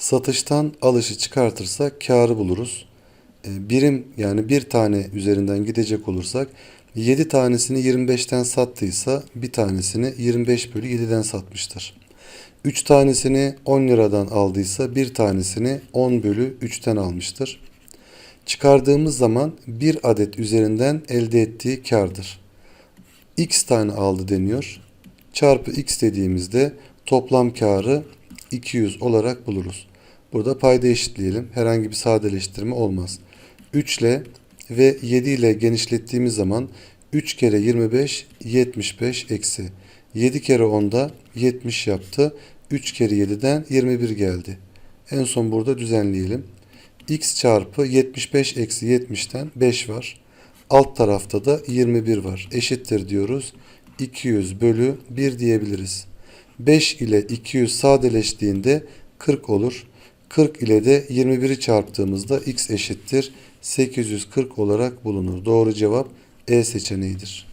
Satıştan alışı çıkartırsak karı buluruz. E, Birim yani bir tane üzerinden gidecek olursak 7 tanesini 25'ten sattıysa bir tanesini 25 bölü 7'den satmıştır. 3 tanesini 10 liradan aldıysa bir tanesini 10 bölü 3'ten almıştır. Çıkardığımız zaman bir adet üzerinden elde ettiği kardır. X tane aldı deniyor. Çarpı X dediğimizde toplam karı 200 olarak buluruz. Burada payda eşitleyelim. Herhangi bir sadeleştirme olmaz. 3 ile ve 7 ile genişlettiğimiz zaman 3 kere 25 75 eksi. 7 kere 10'da 70 yaptı. 3 kere 7'den 21 geldi. En son burada düzenleyelim. x çarpı 75 eksi 70'ten 5 var. Alt tarafta da 21 var. Eşittir diyoruz. 200 bölü 1 diyebiliriz. 5 ile 200 sadeleştiğinde 40 olur. 40 ile de 21'i çarptığımızda x eşittir 840 olarak bulunur. Doğru cevap E seçeneğidir.